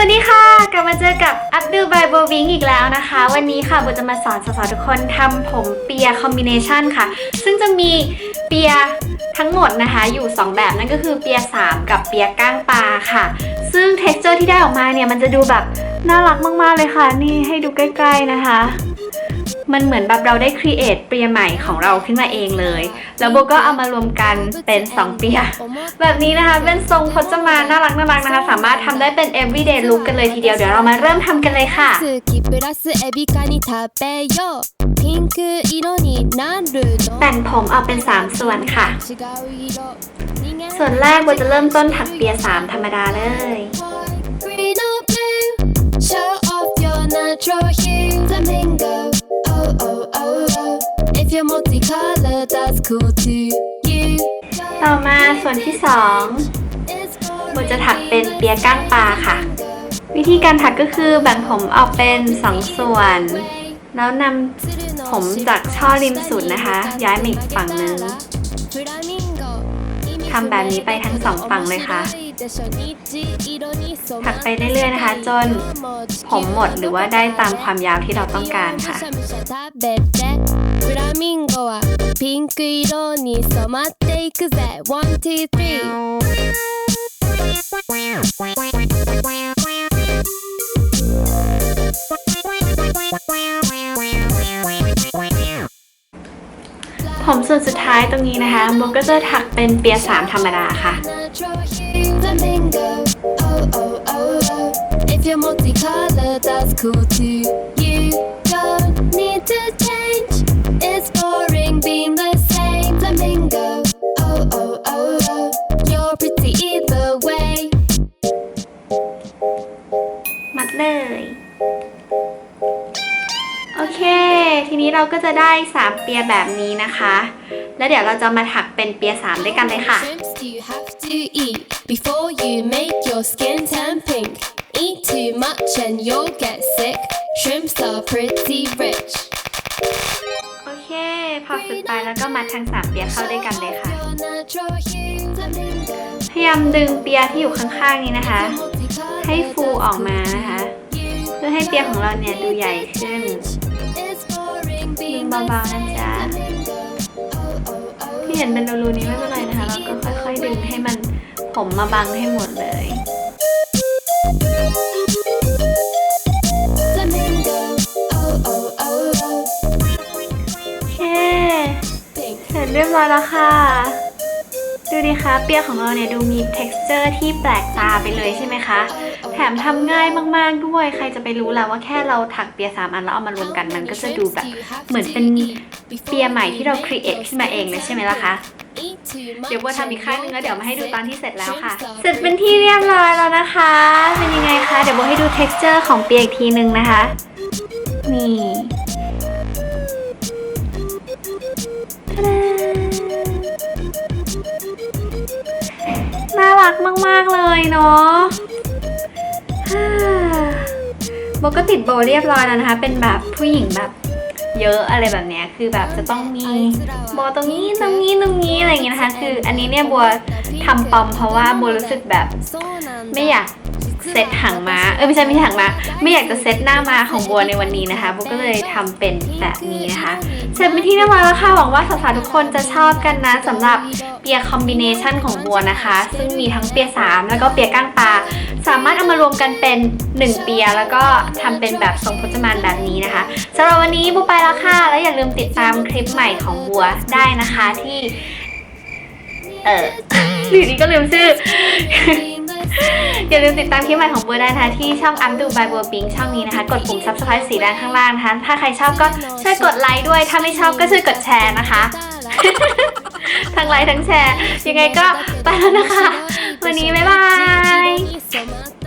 วัสดีค่ะ กลับมาเจอกับอัพดูบายโบวิงอีกแล้วนะคะ วันนี้ค่ะโบจะมาสอนสาวๆทุกคนทำผมเปียคอมบิเนชันค่ะ ซึ่งจะมีเปียทั้งหมดนะคะ อยู่ 2 แบบนั่นก็คือเปีย 3 กับเปียก้างปลาค่ะ ซึ่ง t e x t อร์ที่ได้ออกมาเนี่ย มันจะดูแบบน่ารักมากๆเลยค่ะ นี่ให้ดูใกล้ ๆนะคะ มันเหมือนแบบเราได้ครีเอทเปียใหม่ของเราขึ้นมาเองเลย แล้วโบก็เอามารวมกันเป็น2เปีย แบบนี้นะคะเป็นทรงพจมานน่ารักน่ารักนะคะ สามารถทำได้เป็น everyday look กันเลยทีเดียว เดี๋ยวเรามาเริ่มทำกันเลยค่ะแต่งผมออกเป็น 3 ส่วนค่ะ ส่วนแรกโบจะเริ่มต้นถักเปียสามธรรมดาเลยโชว์ off your natural hue flamingo your multicolor that's cool too You ต่อมาส่วนที่ It's 2โบจะถักเป็นเปียก้างปลาค่ะ วิธีการถักก็คือแบ่งผมออกเป็น2ส่วน แล้วนำผมจากช่อริมสุดนะคะ ย้ายมาอีกฝั่งหนึ่งทำแบบนี้ไปทั้งสองฝั่งเลยค่ะถักไปเรื่อยๆนะคะ จนผมหมดหรือว่าได้ตามความยาวที่เราต้องการค่ะ フラミンゴはピンク色に染まっていくぜ One, two, three ผมส่วนสุดท้ายตรงนี้นะคะโบก็จะถักเป็นเปียสามธรรมดาค่ะ Natural hue flamingo Oh oh oh oh If you're multicolor that's cool too You don't need to เราก็จะได้ 3 เปียแบบนี้นะคะ แล้วเดี๋ยวเราจะมาถักเป็นเปีย 3 ด้วยกันเลยค่ะ Shrimps do you have to eat before you make your skin turn pink? Eat too much and you'll get sick. Shrimps are pretty rich. โอเค พอฝึกไปแล้วก็มัดทั้ง3เปียเข้าด้วยกันเลยค่ะ Your natural hue flamingo. พยายามดึงเปียที่อยู่ข้างๆนี้นะคะ ให้ฟูออกมานะคะ เพื่อให้เปียของเราเนี่ยดูใหญ่ขึ้น เบาๆนะจ๊ะที่เห็นเป็นรูๆนี้ไม่เป็นไรนะคะเราก็ค่อยๆดึงให้มันผมมาบังให้หมดเลยโอเคเสร็จเรียบร้อยแล้วค่ะ ดูดิคะเปียของเราเนี่ยดูมี t e x t อร์ที่แปลกตาไปเลยใช่ไหมคะ แถมทำง่ายมากๆด้วย ใครจะไปรู้ล่ะว่าแค่เราถักเปียสามอันแล้วเอามารวมกันมันก็จะดูแบบเหมือนเป็นเปียใหม่ที่เราครีเอทขึ้นมาเองเลยใช่ไหมล่ะคะเดี๋ยวโบทำอีกครั้งหนึงแล้วเดี๋ยวมาให้ดูตอนที่เสร็จแล้วค่ะ เสร็จเป็นที่เรียบร้อยแล้วนะคะ เป็นยังไงคะ เดี๋ยวโบให้ดู t e x t อร์ของเปียอีกทีนึงนะคะ นี่ รักมาก ๆ เลยเนาะโบก็ติดโบเรียบร้อยแล้วนะคะ เป็นแบบผู้หญิงแบบเยอะอะไรแบบเนี้ยคือแบบจะต้องมีโบตรงนี้ตรงนี้ตรงนี้อะไรอย่างเงี้ยนะคะ คืออันนี้เนี่ยบัวทำปอมเพราะว่าบัวรู้สึกแบบ ไม่อยาก เซตหางม้า เออไม่ใช่ไม่ใช่หางม้า ไม่อยากจะเซตหน้าม้าของบัวในวันนี้นะคะบัวก็เลยทำเป็นแบบนี้นะคะเสร็จเป็นที่เรียบร้อยแล้วค่ะหวังว่าสาวๆทุกคนจะชอบกันนะสำหรับเปียคอมบิเนชันของบัวนะคะ ซึ่งมีทั้งเปียสามแล้วก็เปียก้างปลาสามารถเอามารวมกันเป็น1เปียแล้วก็ทำเป็นแบบทรงพจมานแบบนี้นะคะสำหรับวันนี้บัวไปแล้วค่ะแล้วอย่าลืมติดตามคลิปใหม่ของบัวได้นะคะที่เอออยู่ดีก็ลืมชื่อ อย่าลืมติดตามคลิปใหม่ของบัวได้นะคะที่ช่องอัมดูบายบัวปิงช่องนี้นะคะ กดปุ่ม subscribe สีแดงข้างล่างนะคะถ้าใครชอบก็ช่วยกดไลค์ด้วย ถ้าไม่ชอบก็ช่วยกดแชร์นะคะ ทั้งไลค์ทั้งแชร์ ยังไงก็ไปแล้วนะคะ วันนี้บ๊ายบาย